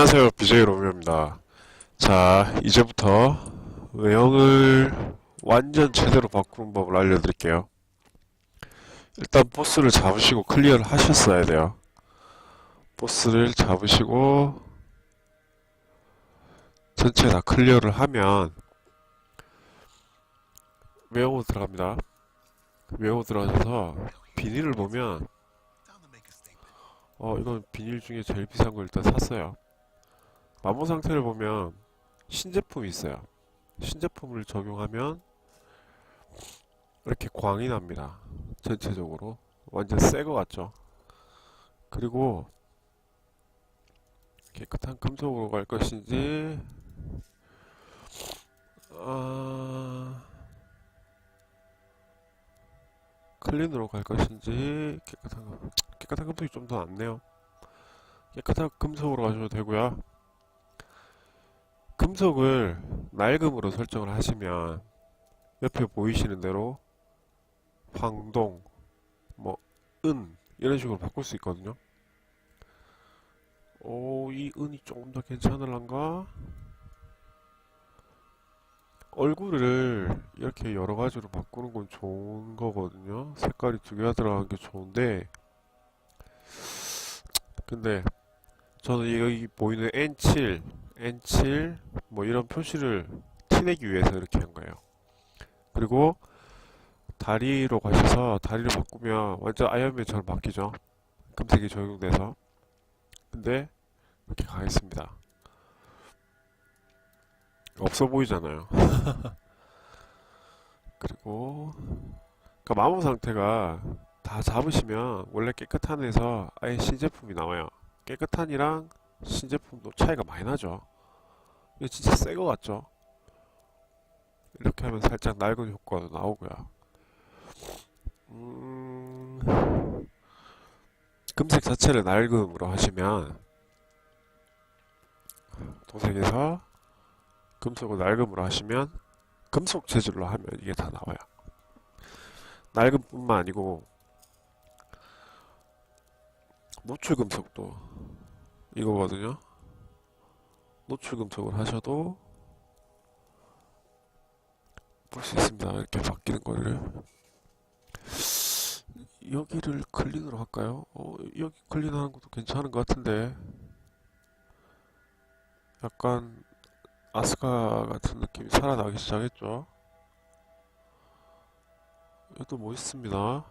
안녕하세요. BJ 로미오입니다. 자, 이제부터 외형을 완전 제대로 바꾸는 법을 알려드릴게요. 일단 보스를 잡으시고 클리어를 하셨어야 돼요. 보스를 잡으시고 전체 다 클리어를 하면 외형으로 들어갑니다. 외형으로 들어가셔서 비닐을 보면 어 이건 비닐 중에 제일 비싼 거 일단 샀어요. 마모 상태를 보면 신제품이 있어요. 신제품을 적용하면 이렇게 광이 납니다. 전체적으로 완전 새 거 같죠? 그리고 깨끗한 금속으로 갈 것인지 아... 클린으로 갈 것인지 깨끗한 거 깨끗한 금속이 좀 더 낫네요. 깨끗한 금속으로 가셔도 되고요. 금속을 낡음으로 설정을 하시면 옆에 보이시는 대로 황동, 뭐, 은 이런 식으로 바꿀 수 있거든요. 오, 이 은이 조금 더 괜찮을란가? 얼굴을 이렇게 여러 가지로 바꾸는 건 좋은 거거든요. 색깔이 두 개가 들어간 게 좋은데, 근데 저는 여기 보이는 N7, N7 뭐 이런 표시를 티내기 위해서 이렇게 한 거예요. 그리고 다리로 가셔서 다리를 바꾸면 완전 아이언맨처럼 바뀌죠. 금색이 적용돼서. 근데 이렇게 가겠습니다. 없어 보이잖아요. 그리고 그러니까 마모 상태가 다 잡으시면 원래 깨끗한 에서 아예 신제품이 나와요. 깨끗한이랑 신제품도 차이가 많이 나죠. 이거 진짜 새 거 같죠? 이렇게 하면 살짝 낡은 효과도 나오고요. 음, 금색 자체를 낡음으로 하시면 도색에서 금속을 낡음으로 하시면 금속 재질로 하면 이게 다 나와요. 낡음뿐만 아니고 노출 금속도 이거거든요. 노출 금속을 하셔도 볼 수 있습니다. 이렇게 바뀌는 거를 여기를 클린으로 할까요? 어, 여기 클린하는 것도 괜찮은 것 같은데 약간 아스카 같은 느낌이 살아나기 시작했죠. 이것도 멋있습니다.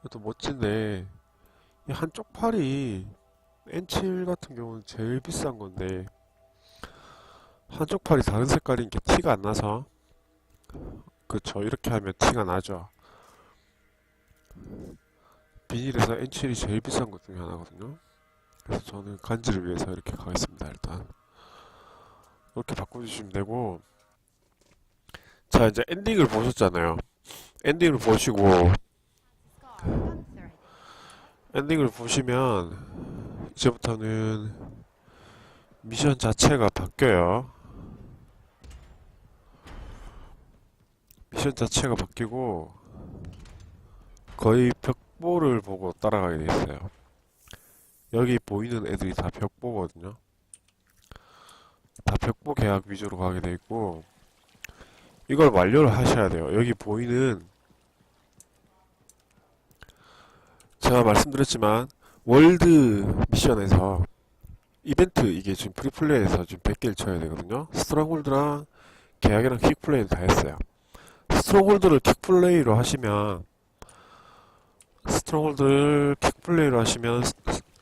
이것도 멋진데 이 한쪽 팔이 N7 같은 경우는 제일 비싼 건데 한쪽 팔이 다른 색깔인 게 티가 안 나서 그쵸 이렇게 하면 티가 나죠. 비닐에서 N7이 제일 비싼 것 중에 하나거든요. 그래서 저는 간지를 위해서 이렇게 가겠습니다 일단. 이렇게 바꿔주시면 되고. 자 이제 엔딩을 보셨잖아요. 엔딩을 보시고 엔딩을 보시면 이제부터는 미션 자체가 바뀌어요. 미션 자체가 바뀌고 거의 벽보를 보고 따라가게 돼 있어요. 여기 보이는 애들이 다 벽보거든요. 다 벽보 계약 위주로 가게 돼 있고 이걸 완료를 하셔야 돼요. 여기 보이는 제가 말씀드렸지만 월드 미션에서 이벤트 이게 지금 프리플레이에서 지금 100개를 쳐야 되거든요. 스트롱홀드랑 계약이랑 킥플레이는 다 했어요. 스트롱홀드를 킥플레이로 하시면 스트롱홀드를 킥플레이로 하시면 스-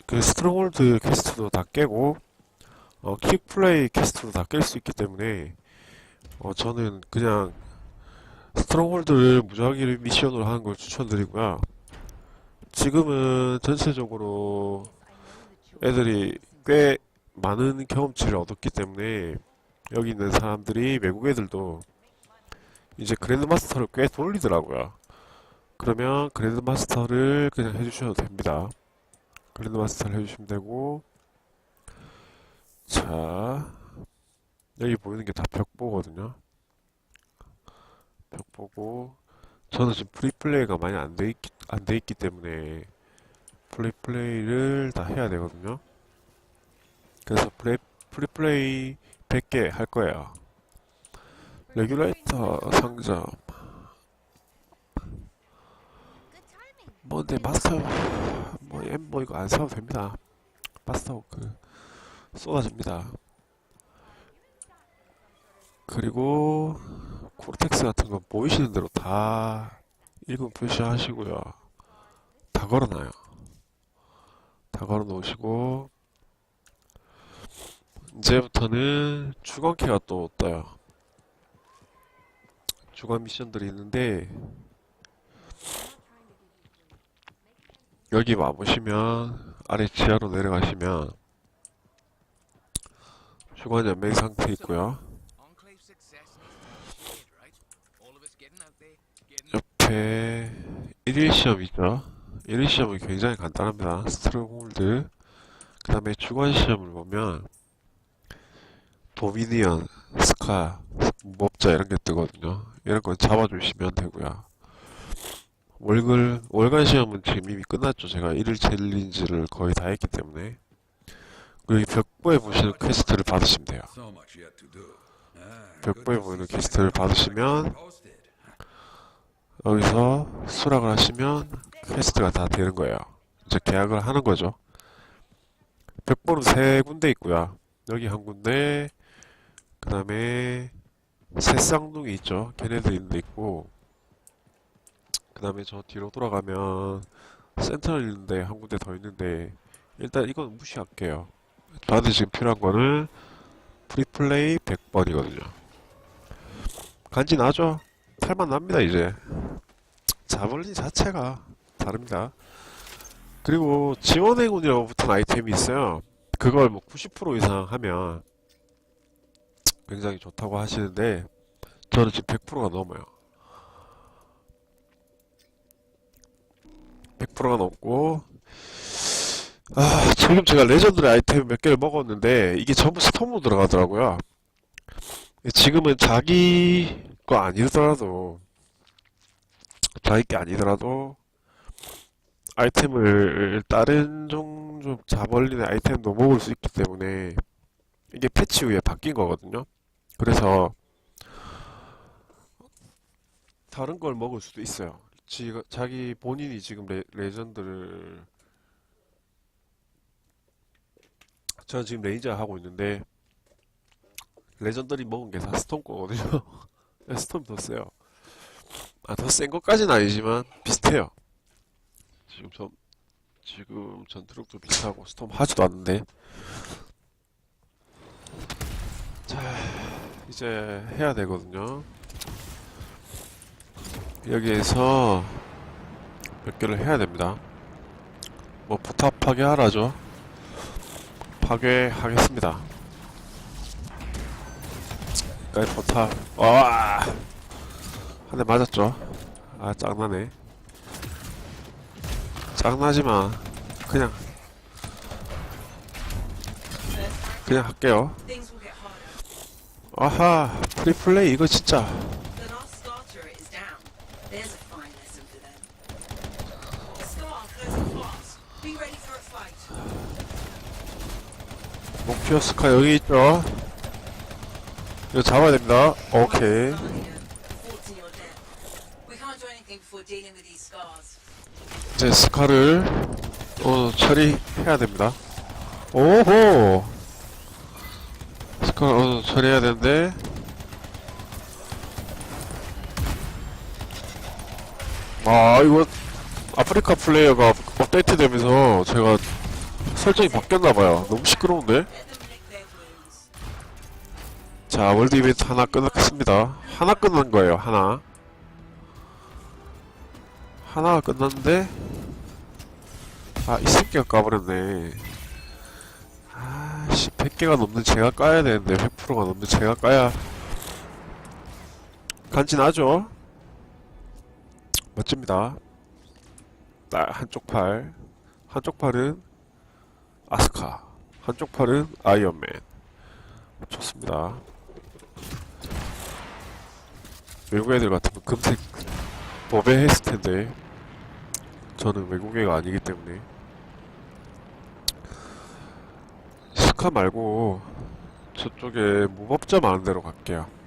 그 스트롱홀드 퀘스트도 다 깨고 어, 킥플레이 퀘스트도 다 깰 수 있기 때문에 어, 저는 그냥 스트롱홀드를 무작위 미션으로 하는 걸 추천드리고요. 지금은 전체적으로 애들이 꽤 많은 경험치를 얻었기 때문에 여기 있는 사람들이 외국 애들도 이제 그랜드마스터를 꽤 돌리더라고요. 그러면 그랜드마스터를 그냥 해주셔도 됩니다. 그랜드마스터를 해주시면 되고 자 여기 보이는 게 다 벽보거든요. 벽보고 저는 지금 프리플레이가 많이 안 돼 있기, 안 돼 있기 때문에 프리플레이를 다 해야 되거든요. 그래서 프레, 프리플레이 100개 할 거예요. 레귤레이터 상점. 뭐, 근데 마스터, 뭐, M 뭐 이거 안 사도 됩니다. 마스터 그, 쏟아집니다. 그리고, 텍스 같은 거 보이시는 대로 다 일금 표시하시고요. 다 걸어놔요. 다 걸어 놓으시고, 이제부터는 주간캐가 또 떠요. 주간 미션들이 있는데, 여기 와보시면, 아래 지하로 내려가시면, 주간 연맹 상태 있고요. 옆에 1일 시험 있죠. 1일 시험은 굉장히 간단합니다. 스트롱홀드. 그 다음에 주간 시험을 보면 도미니언, 스카, 무법자 이런 게 뜨거든요. 이런 건 잡아주시면 되고요. 월글, 월간 시험은 지금 이미 끝났죠. 제가 1일 챌린지를 거의 다 했기 때문에. 그리고 이 벽보에 보시는 퀘스트를 받으시면 돼요. Ah, 벽보에 보이는 퀘스트를 받으시면. 여기서 수락을 하시면 퀘스트가 다 되는 거예요. 이제 계약을 하는 거죠. 벽보는 세 군데 있고요. 여기 한 군데, 그 다음에 새쌍둥이 있죠. 걔네들 있는 데 있고, 그 다음에 저 뒤로 돌아가면 센터를 있는데 한 군데 더 있는데 일단 이건 무시할게요. 저한테 지금 필요한 거는 프리플레이 100번이거든요. 간지 나죠? 탈만 납니다 이제. 자벌린 자체가 다릅니다. 그리고 지원 행운이라고 붙은 아이템이 있어요. 그걸 뭐 90% 이상 하면 굉장히 좋다고 하시는데 저는 지금 100%가 넘어요. 100%가 넘고 아 지금 제가 레전드의 아이템 몇 개를 먹었는데 이게 전부 스톰으로 들어가더라고요 지금은 자기 거 아니더라도 자기 게 아니더라도 아이템을 다른 종족 자벌린의 아이템도 먹을 수 있기 때문에 이게 패치 후에 바뀐 거거든요. 그래서 다른 걸 먹을 수도 있어요. 지, 자기 본인이 지금 레, 레전드를 저는 지금 레이저 하고 있는데 레전더리 먹은 게 다 스톰 거거든요. 스톰 더 세요. 아, 더 센 것까지는 아니지만 비슷해요. 지금 전 지금 전투력도 비슷하고 스톰 하지도 않는데. 자, 이제 해야 되거든요. 여기에서 몇 개를 해야 됩니다. 뭐 부탁 파괴하라죠. 파괴하겠습니다. 가이 포탑 와! 한 대 맞았죠? 아 짱나네 짱나지마 그냥 그냥 할게요. 아하 프리플레이 이거 진짜. 목표 스카 여기 있죠 이거 잡아야 됩니다. 오케이. 이제 스카를 어 처리해야 됩니다. 오호! 스카 어 처리해야 되는데. 아 이거 아프리카 플레이어가 업데이트 되면서 제가 설정이 바뀌었나봐요. 너무 시끄러운데 자 월드 이벤트 하나 끝났습니다. 하나 끝난 거예요 하나. 하나가 끝났는데 아이 새끼가 까버렸네. 아씨 100개가 넘는 제가 까야 되는데 100%가 넘는 제가 까야 간지나죠? 멋집니다. 나 한쪽 팔. 한쪽 팔은 아스카. 한쪽 팔은 아이언맨. 좋습니다 외국 애들 같으면 금색 법에 했을 텐데 저는 외국 애가 아니기 때문에 아카 말고 저쪽에 무법자 많은 데로 갈게요.